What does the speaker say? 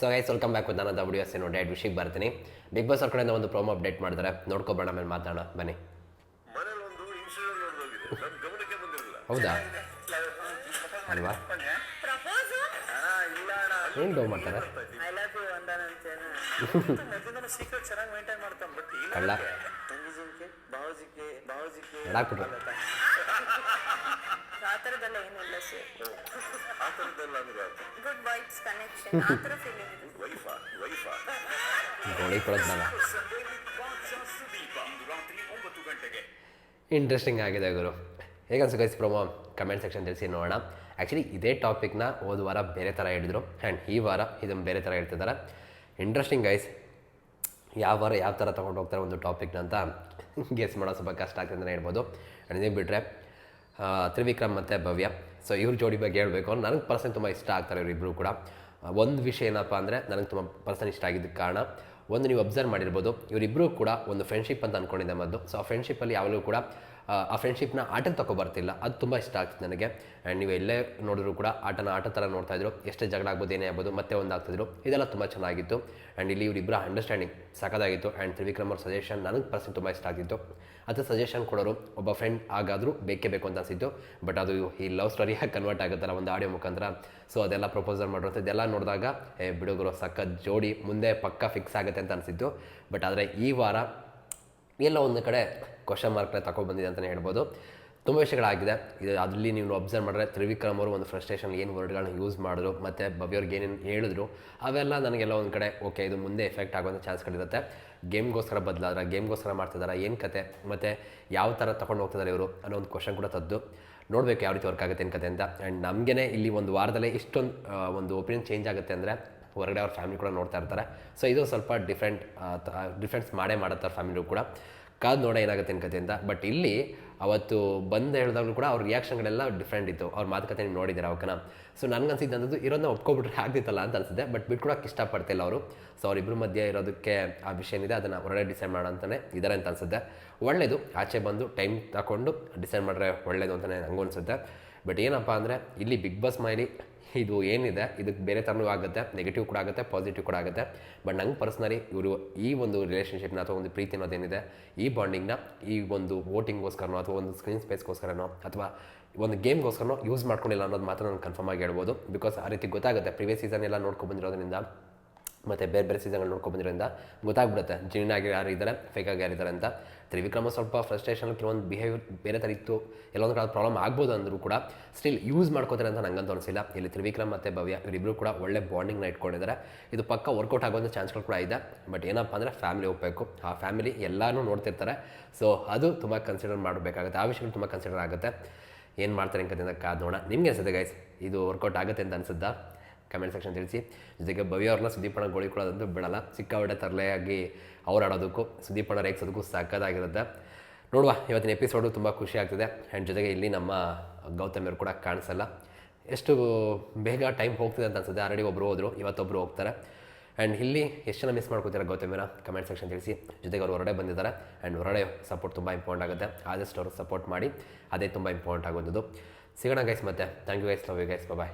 So guys welcome back ನಾನು W S ನೋಡಿ date ವಿಷಯಕ್ಕೆ ಬರ್ತೀನಿ. ಬಿಗ್ ಬಾಸ್ ಅವ್ರ ಕಡೆಯಿಂದ ಒಂದು ಪ್ರೋಮೋ ಅಪ್ಡೇಟ್ ಮಾಡಿದ್ದಾರೆ. ನೋಡ್ಕೊಬೇಡ ಆಮೇಲೆ ಮಾತಾಡೋಣ. ಬನ್ನಿ. ಹೌದಾ? ಅಲ್ವಾ? ಏನು ಡೌ ಮಾಡ್ತಾರೆ? ಕಳ್ಳ ತಂಗಿ ಜಿಂಕೆ ಬಾವುಜಿಕೆ ಬಾವುಜಿಕೆ ಎಡಾಕ್ಬಿಟ್ರು ಆ ಥರದ್ದೆಲ್ಲ ಏನಿಲ್ಲ ಸರ್. ಆ ಥರದ್ದೆಲ್ಲ ಅಂದ್ರೆ ಗುಡ್ ವೈಬ್ಸ್ ಕನೆಕ್ಷನ್ ಆ ಥರ ಫೀಲಿಂಗ್ ಇದೆ. ವೈಫಾ ವೈಫಾ. ಗೋಳಿ ಕೊಡೋದಲ್ಲ ಸುದೀಪ ಇಂದು ರಾತ್ರಿ ಒಂಬತ್ತು ಗಂಟೆಗೆ ಇಂಟ್ರೆಸ್ಟಿಂಗ್ ಆಗಿದೆ ಗುರು. ಹೇಗೆ ಅನ್ಸು ಗೈಸ್ ಪ್ರೊಮೋ ಕಮೆಂಟ್ ಸೆಕ್ಷನ್ ತಿಳಿಸಿ ನೋಡೋಣ. ಆ್ಯಕ್ಚುಲಿ ಇದೇ ಟಾಪಿಕ್ನ ಹೋದ ವಾರ ಬೇರೆ ಥರ ಹೇಳಿದ್ರು. ಆ್ಯಂಡ್ ಈ ವಾರ ಇದನ್ನು ಬೇರೆ ಥರ ಹೇಳ್ತಿದ್ದಾರೆ. ಇಂಟ್ರೆಸ್ಟಿಂಗ್ ಗೈಸ್ ಯಾವ ವಾರ ಯಾವ ಥರ ತೊಗೊಂಡು ಹೋಗ್ತಾರೆ ಒಂದು ಟಾಪಿಕ್ನ ಅಂತ ಗೆಸ್ ಮಾಡೋದು ಸ್ವಲ್ಪ ಕಷ್ಟ ಆಗ್ತದೆ ಹೇಳ್ಬೋದು. ಅಂಡ್ ಇದೇ ಬಿಟ್ಟರೆ ತ್ರಿವಿಕ್ರಮ್ ಮತ್ತು ಭವ್ಯ. ಸೊ ಇವ್ರ ಜೋಡಿ ಬಗ್ಗೆ ಹೇಳಬೇಕು. ನನಗೆ ಪರ್ಸನ್ ತುಂಬ ಇಷ್ಟ ಆಗ್ತಾರೆ ಇವರಿಬ್ಬರು ಕೂಡ. ಒಂದು ವಿಷಯ ಏನಪ್ಪ ಅಂದರೆ ನನಗೆ ತುಂಬ ಪರ್ಸನ್ ಇಷ್ಟ ಆಗಿದ್ದಕ್ಕೆ ಕಾರಣ, ಒಂದು ನೀವು ಅಬ್ಸರ್ವ್ ಮಾಡಿರ್ಬೋದು ಇವರಿಬ್ಬರು ಕೂಡ ಒಂದು ಫ್ರೆಂಡ್ಶಿಪ್ ಅಂತ ಅಂದ್ಕೊಂಡಿದ್ದೆ ಮೊದಲು. ಸೊ ಆ ಫ್ರೆಂಡ್ಶಿಪ್ಪಲ್ಲಿ ಯಾವಾಗಲೂ ಕೂಡ ಆ, ಫ್ರೆಂಡ್ಶಿಪ್ನ ಆಟಕ್ಕೆ ತಗೊಬರ್ತಿಲ್ಲ ಅದು ತುಂಬ ಇಷ್ಟ ಆಗ್ತಿತ್ತು ನನಗೆ. ಆ್ಯಂಡ್ ನೀವು ಎಲ್ಲೇ ನೋಡಿದ್ರು ಕೂಡ ಆಟನ ಆಟ ಥರ ನೋಡ್ತಾ ಇದ್ರು. ಎಷ್ಟೇ ಜಗಳ ಆಗ್ಬೋದು ಏನೇ ಆಗ್ಬೋದು ಮತ್ತೆ ಒಂದು ಆಗ್ತಿದ್ರು ಇದೆಲ್ಲ ತುಂಬ ಚೆನ್ನಾಗಿತ್ತು. ಆ್ಯಂಡ್ ಇಲ್ಲಿ ಇವರಿಬ್ಬರ ಅಂಡರ್ಸ್ಟ್ಯಾಂಡಿಂಗ್ ಸಾಕಾಗಿತ್ತು ಆ್ಯಂಡ್ ತ್ರಿವಿಕ್ರಮ್ ಅವ್ರ ಸಜೆಷನ್ ನನಗೆ ಪರ್ಸನ್ ತುಂಬ ಇಷ್ಟ ಆಗಿತ್ತು ಅದು ಸಜೆಷನ್ ಕೊಡೋರು ಒಬ್ಬ ಫ್ರೆಂಡ್ ಆಗಾದರೂ ಬೇಕೇ ಬೇಕು ಅಂತ ಅನಿಸಿತ್ತು. ಬಟ್ ಅದು ಈ ಲವ್ ಸ್ಟೋರಿಯಾಗಿ ಕನ್ವರ್ಟ್ ಆಗುತ್ತಲ್ಲ ಒಂದು ಆಡಿಯೋ ಮುಖಾಂತರ. ಸೊ ಅದೆಲ್ಲ ಪ್ರಪೋಸಲ್ ಮಾಡಿರೋದು ಇದೆಲ್ಲ ನೋಡಿದಾಗ ಏ ಬಿಡುಗರು ಸಖತ್ ಜೋಡಿ ಮುಂದೆ ಪಕ್ಕ ಫಿಕ್ಸ್ ಆಗುತ್ತೆ ಅಂತ ಅನಿಸಿತ್ತು. ಬಟ್ ಆದರೆ ಈ ವಾರ ಎಲ್ಲ ಒಂದು ಕಡೆ ಕ್ವಶನ್ ಮಾರ್ಕ್ನ ತಗೊಬಂದಿದೆ ಅಂತಲೇ ಹೇಳ್ಬೋದು. ತುಂಬ ವಿಷಯಗಳಾಗಿದೆ. ಇದು ಅದರಲ್ಲಿ ನೀವು ಅಬ್ಸರ್ವ್ ಮಾಡಿದ್ರೆ ತ್ರಿವಿಕ್ರಮ್ ಅವರು ಒಂದು ಫ್ರಸ್ಟ್ರೇಷನ್ ಏನು ವರ್ಡ್ಗಳನ್ನ ಯೂಸ್ ಮಾಡಿದ್ರು, ಮತ್ತು ಭವ್ಯವ್ರಿಗೆ ಏನೇನು ಹೇಳಿದ್ರು, ಅವೆಲ್ಲ ನನಗೆಲ್ಲ ಒಂದು ಕಡೆ ಓಕೆ ಇದು ಮುಂದೆ ಎಫೆಕ್ಟ್ ಆಗುವಂಥ ಚಾನ್ಸ್ಗಳಿರುತ್ತೆ ಗೇಮ್ಗೋಸ್ಕರ ಬದಲಾದ್ರೆ ಗೇಮ್ಗೋಸ್ಕರ ಮಾಡ್ತಿದ್ದಾರೆ ಏನು ಕತೆ, ಮತ್ತು ಯಾವ ಥರ ತೊಗೊಂಡು ಹೋಗ್ತಿದ್ದಾರೆ ಇವರು ಅನ್ನೋ ಒಂದು ಕ್ವಶನ್ ಕೂಡ ತದ್ದು. ನೋಡಬೇಕು ಯಾವ ರೀತಿ ವರ್ಕ್ ಆಗುತ್ತೆ, ಏನು ಕತೆ ಅಂತ. ಆ್ಯಂಡ್ ನಮಗೇ ಇಲ್ಲಿ ಒಂದು ವಾರದಲ್ಲೇ ಇಷ್ಟೊಂದು ಒಂದು ಒಪಿನಿಯನ್ ಚೇಂಜ್ ಆಗುತ್ತೆ ಅಂದರೆ ಹೊರಗಡೆ ಅವ್ರ ಫ್ಯಾಮಿಲಿ ಕೂಡ ನೋಡ್ತಾ ಇರ್ತಾರೆ. ಸೊ ಇದು ಸ್ವಲ್ಪ ಡಿಫ್ರೆಂಟ್ ಡಿಫ್ರೆನ್ಸ್ ಮಾಡೇ ಮಾಡುತ್ತೆ ಅವ್ರ ಫ್ಯಾಮಿಲಿಯು ಕೂಡ. ಕಾದು ನೋಡ ಏನಾಗುತ್ತೆ ಅನ್ಕತೆಯಿಂದ ಬಟ್ ಇಲ್ಲಿ ಅವತ್ತು ಬಂದು ಹೇಳಿದಾಗಲೂ ಕೂಡ ಅವ್ರ ರಿಯಾಕ್ಷನ್ಗಳೆಲ್ಲ ಡಿಫ್ರೆಂಟ್ ಇತ್ತು. ಅವ್ರ ಮಾತುಕತೆ ನೀವು ನೋಡಿದ್ದೀರ ಅವಕ್ಕನ ಸೊ ನನಗನ್ಸಿದ್ದು ಇರೋದನ್ನ ಒಪ್ಕೊಬಿಟ್ರೆ ಆಗ್ತಿತ್ತಲ್ಲ ಅಂತ ಅನಿಸುತ್ತೆ. ಬಟ್ ಬಿಟ್ಕೊಡೋಕೆ ಇಷ್ಟಪಡ್ತಿಲ್ಲ ಅವರು. ಸೊ ಅವರಿಬ್ಬರ ಮಧ್ಯೆ ಇರೋದಕ್ಕೆ ಆ ವಿಷಯ ಏನಿದೆ ಅದನ್ನು ಹೊರಗಡೆ ಡಿಸೈಡ್ ಮಾಡೋ ಅಂತಲೇ ಇದ್ದಾರೆ ಅಂತ ಅನ್ಸುತ್ತೆ. ಒಳ್ಳೆಯದು ಆಚೆ ಬಂದು ಟೈಮ್ ತಗೊಂಡು ಡಿಸೈಡ್ ಮಾಡಿದ್ರೆ ಒಳ್ಳೆಯದು ಅಂತಲೇ ನನಗೂ ಅನಿಸುತ್ತೆ. ಬಟ್ ಏನಪ್ಪ ಅಂದರೆ, ಇಲ್ಲಿ ಬಿಗ್ ಬಾಸ್ ಮೈಲಿ ಇದು ಏನಿದೆ, ಇದಕ್ಕೆ ಬೇರೆ ಥರನೂ ಆಗುತ್ತೆ ನೆಗೆಟಿವ್ ಕೂಡ ಆಗುತ್ತೆ ಪಾಸಿಟಿವ್ ಕೂಡ ಆಗುತ್ತೆ. ಬಟ್ ನಂಗೆ ಪರ್ಸ್ನಲಿ ಇವರು ಈ ಒಂದು ರಿಲೇಷನ್ಶಿಪ್ನ ಅಥವಾ ಒಂದು ಪ್ರೀತಿ ಅನ್ನೋದೇನಿದೆ ಈ ಬಾಂಡಿಂಗ್ನ ಈ ಒಂದು ವೋಟಿಂಗ್ಗೋಸ್ಕರನೋ ಅಥವಾ ಒಂದು ಸ್ಕ್ರೀನ್ ಸ್ಪೇಸ್ಗೋಸ್ಕರನೋ ಅಥವಾ ಒಂದು ಗೇಮ್ಗೋಸ್ಕರನೋ ಯೂಸ್ ಮಾಡ್ಕೊಂಡಿಲ್ಲ ಅನ್ನೋದು ಮಾತ್ರ ನಾನು ಕನ್ಫರ್ಮ್ ಆಗಿ ಹೇಳ್ಬೋದು. ಬಿಕಾಸ್ ಆ ರೀತಿ ಗೊತ್ತಾಗುತ್ತೆ ಪ್ರಿವಿಯಸ್ ಸೀಸನ್ ಎಲ್ಲ ನೋಡ್ಕೊಂಡು ಬಂದಿರೋದ್ರಿಂದ ಮತ್ತು ಬೇರೆ ಬೇರೆ ಸೀಸನ್ಗಳು ನೋಡ್ಕೊ ಬಂದಿರೋದ್ರಿಂದ ಗೊತ್ತಾಗ್ಬಿಡುತ್ತೆ. ಜೀರ್ಣ ಆಗಿ ಯಾರು ಇದ್ದಾರೆ ಫೇಕಾಗಿ ಯಾರಿದ್ದಾರೆ ಅಂತ. ತ್ರಿವಿಕ್ರಮ ಸ್ವಲ್ಪ ಫ್ರಸ್ಟ್ರೇಷನ್ ಕೆಲವೊಂದು ಬಿಹೇವಿಯರ್ ಬೇರೆ ಥರ ಇತ್ತು. ಎಲ್ಲೊಂದು ಕಡೆ ಪ್ರಾಬ್ಲಮ್ ಆಗ್ಬೋದು ಅಂದರೂ ಕೂಡ ಸ್ಟಿಲ್ ಯೂಸ್ ಮಾಡ್ಕೋತಾರೆ ಅಂತ ನಂಗಂತೂ ಅನಿಸಿಲ್ಲ. ಇಲ್ಲಿ ತ್ರಿವಿಕ್ರಮ್ ಮತ್ತು ಭವ್ಯ ಇವರಿಬ್ಬರು ಕೂಡ ಒಳ್ಳೆ ಬಾಂಡಿಂಗ್ನ ಇಟ್ಕೊಂಡಿದ್ದಾರೆ. ಇದು ಪಕ್ಕ ವರ್ಕೌಟ್ ಆಗುವಂಥ ಚಾನ್ಸ್ಗಳು ಕೂಡ ಇದೆ. ಬಟ್ ಏನಪ್ಪ ಅಂದರೆ ಫ್ಯಾಮಿಲಿ ಹೋಗಬೇಕು ಆ ಫ್ಯಾಮಿಲಿ ಎಲ್ಲನೂ ನೋಡ್ತಿರ್ತಾರೆ. ಸೊ ಅದು ತುಂಬ ಕನ್ಸಿಡರ್ ಮಾಡಬೇಕಾಗುತ್ತೆ. ಆ ವಿಷಯಗಳು ತುಂಬ ಕನ್ಸಿಡರ್ ಆಗುತ್ತೆ. ಏನು ಮಾಡ್ತಾರೆ ಅಂತ ಕಾದು ನೋಡೋಣ. ನಿಮಗೆ ಅನ್ಸುತ್ತೆ ಗೈಸ್ ಇದು ವರ್ಕೌಟ್ ಆಗುತ್ತೆ ಅಂತ ಅನ್ಸುತ್ತಾ? ಕಮೆಂಟ್ ಸೆಕ್ಷನ್ ತಿಳಿಸಿ. ಜೊತೆಗೆ ಭವ್ಯ ಅವ್ರನ್ನ ಸುದೀಪಣ್ಣ ಗೋಳಿ ಕೊಡೋದಂತೂ ಬಿಡಲ್ಲ. ಸಿಕ್ಕಾಪಟ್ಟೆ ತರಲೆಯಾಗಿ ಅವ್ರು ಆಡೋದಕ್ಕೂ ಸುದೀಪಣ್ಣ ರೇಗಿಸೋದಕ್ಕೂ ಸಕ್ಕತ್ತಾಗಿರುತ್ತೆ ನೋಡುವ, ಇವತ್ತಿನ ಎಪಿಸೋಡು ತುಂಬ ಖುಷಿ ಆಗ್ತಿದೆ. ಆ್ಯಂಡ್ ಜೊತೆಗೆ ಇಲ್ಲಿ ನಮ್ಮ ಗೌತಮಿಯವರು ಕೂಡ ಕಾಣಿಸಲ್ಲ. ಎಷ್ಟು ಬೇಗ ಟೈಮ್ ಹೋಗ್ತಿದೆ ಅಂತ ಅನ್ಸುತ್ತೆ. ಆಲ್ರೆಡಿ ಒಬ್ಬರು ಹೋದರು ಇವತ್ತೊಬ್ಬರು ಹೋಗ್ತಾರೆ. ಆ್ಯಂಡ್ ಇಲ್ಲಿ ಎಷ್ಟು ಜನ ಮಿಸ್ ಮಾಡ್ಕೋತೀರ ಗೌತಮಿಯರ ಕಮೆಂಟ್ ಸೆಕ್ಷನ್ ತಿಳಿಸಿ. ಜೊತೆಗೆ ಅವರು ಹೊರಡೆ ಬಂದಿದ್ದಾರೆ. ಆ್ಯಂಡ್ ಹೊರಡೆ ಸಪೋರ್ಟ್ ತುಂಬ ಇಂಪಾರ್ಟೆಂಟ್ ಆಗುತ್ತೆ. ಆದಷ್ಟು ಅವರು ಸಪೋರ್ಟ್ ಮಾಡಿ, ಅದೇ ತುಂಬ ಇಂಪಾರ್ಟೆಂಟ್ ಆಗೋದು ಸಿಗೋಣ ಗೈಸ್ ಮತ್ತೆ. Thank you guys love you guys bye